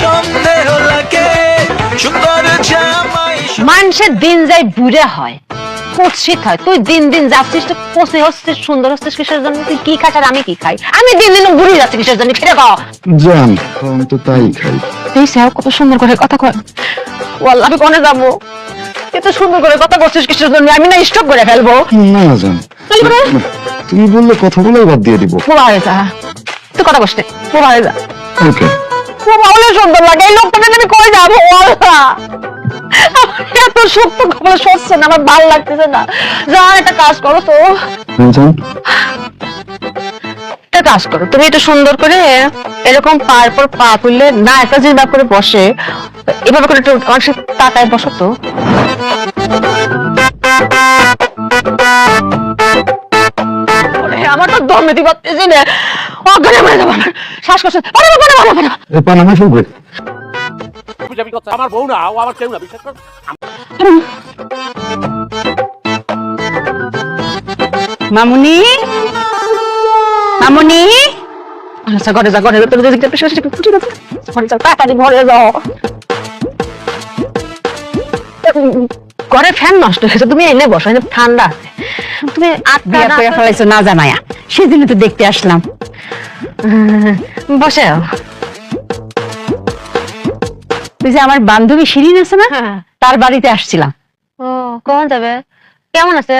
সন্দেহ লাগে সুন্দর জামাই মানুষের দিন যাই বুড়ে হয় কুৎসিত হয়। তুই দিন দিন যাচ্ছিস তো পচে হচ্ছিস সুন্দর হচ্ছিস কিসের জন্য? তুই কি খাস আর আমি কি খাই? আমি দিন দিন বুড়ি যাচ্ছি কিসের জন্য? ফিরে গাও জান আমি তো তাই খাই। তুই স্যার কত সুন্দর করে কথা কয়। ওয়াল্লাহ আমি কোনে যাব? এত সুন্দর করে কথা বলছিস কিসের জন্য? আমি না স্টপ করে ফেলব। না জান। তুমি বললে কথাগুলোই বাদ দিয়ে দিব। পোলা যা। তুই কথা বসতে পোলা হয়ে যা। ওকে পোলা হলে সুন্দর লাগে। এই লোকটাকে আমি কই যাব? ওয়াল্লাহ এত শক্ত খবর সরছে না আমার ভালো লাগতেছে না। যা একটা কাজ করো তো। একটা কাজ করো তুমি এটা সুন্দর করে এরকম পার পর পা তুললে না একটা জিনিস করে বসে এভাবে করে একটু আমার সাথে তাকায় বসো তো। আমার তো দমে দি না। অজ্ঞানে মরে যাব আমার। শ্বাসকষ্ট পারে না পারে না পারে না এ পানামা শুনবে? আমার বউ না ও আমার কেউ না বিশ্বাস কর। মামুনি? মামুনি? আচ্ছা ঘরে যা যাও তাড়াতাড়ি ঘরে যাও ঘরে ফ্যান নষ্ট হয়েছে তুমি এনে বসো ঠান্ডা আছে। তুমি আটকা ফেলাইছো না জানায়া। সেদিন তো দেখতে আসলাম। তুই যে আমার বান্ধবী শিরিন আছে না হ্যাঁ। তার বাড়িতে আসছিলাম। ও কখন যাবে? কেমন আছে?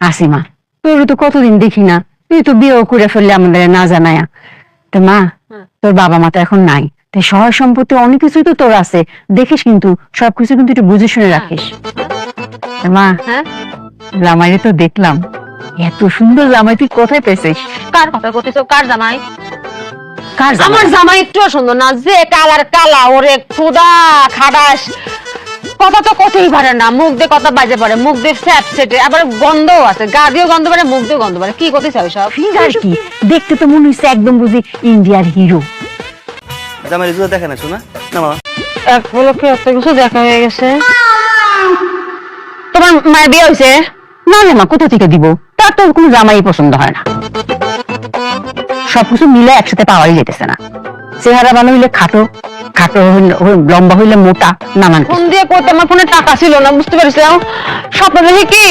আসিমা তোর তো কতদিন দেখি না। তুই তো করে ফেললে আমাদের না জানায়া। তো মা হ্যাঁ। তোর বাবা মা তো এখন নাই। তাই সহায় সম্পত্তি অনেক কিছুই তো তোর আছে। দেখিস কিন্তু সবকিছু কিন্তু একটু বুঝে শুনে রাখিস। মা হ্যাঁ। তো দেখলাম। এত সুন্দর জামাই তুই কোথায় পেয়েছিস? কার কথা করতেছো কার জামাই? কার জামাই? আমার জামাই একটু সুন্দর না যে কালার কালা ওরে খুদা খাদাস কথা তো কতই পারে না মুখ দিয়ে কথা বাজে পারে মুখ দিয়ে স্যাপ সেটে আবার গন্ধও আছে গা দিয়েও গন্ধ পারে মুখ দিয়েও গন্ধ পারে কি করতে চাও সব ফিগার কি? দেখতে তো মনে হচ্ছে একদম বুঝি ইন্ডিয়ার হিরো। জামাই রেজুলা দেখে না শোনা? না মা। এক পলকে এত কিছু দেখা হয়ে গেছে। তোমার মায়ের বিয়ে হয়েছে না রে মা কোথা থেকে দিব? তার তো কোনো জামাই পছন্দ হয় না সবকিছু মিলে একসাথে পাওয়াই যেতেছে না চেহারা ভালো হইলে খাটো খাটো লম্বা হইলে মোটা নানান। ফোন দিয়ে আমার ফোনে টাকা ছিল না বুঝতে পেরেছিলাম স্বপ্ন দেখি কি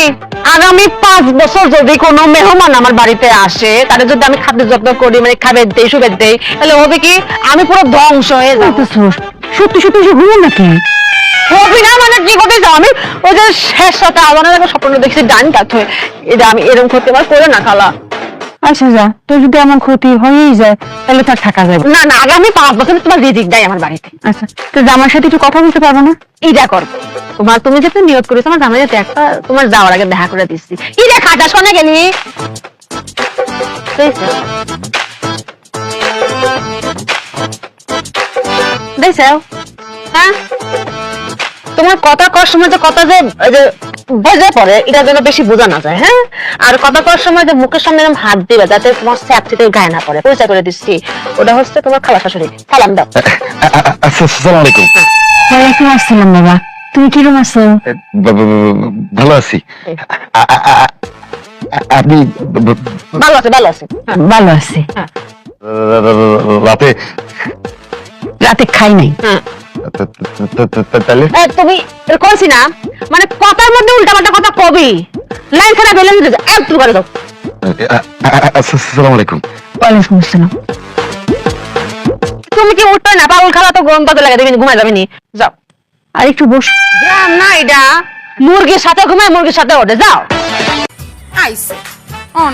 আগামী পাঁচ বছর যদি কোনো মেহমান আমার বাড়িতে আসে তাদের যদি আমি খাদ্য যত্ন করি মানে খাবার দেই সুবেদ দেই তাহলে হবে কি আমি পুরো ধ্বংস হয়ে যাব? সত্যি সত্যি ঘুমো নাকি না মানে কি করতে চাও? আমি ওই যে শেষ সাথে স্বপ্ন দেখছি ডান কাত হয়ে। এটা আমি এরকম করতে পার করে না খালা। আচ্ছা যা। তোর যদি আমার ক্ষতি হয়েই যায় তাহলে তার থাকা যাবে। না না আগামী পাঁচ বছর তোমার রিজিক দেয় আমার বাড়িতে। আচ্ছা তো জামার সাথে একটু কথা বলতে পারব না? এইটা করব। তোমার তুমি যেতে নিয়ত করেছ আমার জামাই যাতে একটা তোমার যাওয়ার আগে দেখা করে দিচ্ছি। কি রে খাটা শোনে গেলি? দেখছ হ্যাঁ? তোমার কথা কর সময় যে কথা যে এই যে বোঝা পড়ে এটা যেন বেশি বোঝা না যায় হ্যাঁ? আর কথা কর সময় যে মুখের সামনে এরকম হাত দিবে যাতে তোমার স্যাপ থেকে গায়ে না পড়ে। পরিচয় করে দিচ্ছি ওটা হচ্ছে তোমার খালা শাশুড়ি। সালাম দাও। আচ্ছা আসসালামু আলাইকুম। ওয়ালাইকুম আসসালাম বাবা। তুমি কিরম আছো? ভালো আছি। আপনি ভালো আছে ভালো আছে। হ্যাঁ। ভালো আছি। রাতে রাতে খাই নাই। হ্যাঁ। তাহলে? তুমি করছি না মানে কথার মধ্যে উল্টা পাল্টা কথা কবি। লাইন ছাড়া বেলে দিতে একটু করে দাও। আসসালামু আলাইকুম। ওয়ালাইকুম আসসালাম। তুমি কি উঠবে না পাগল খালা তো গরম তাতে লাগে দেবেন ঘুমায় যাবে নি? যাও। আর একটু বস। না এটা। মুরগির সাথে ঘুমায় মুরগির সাথে ওঠে যাও। আইসে। অন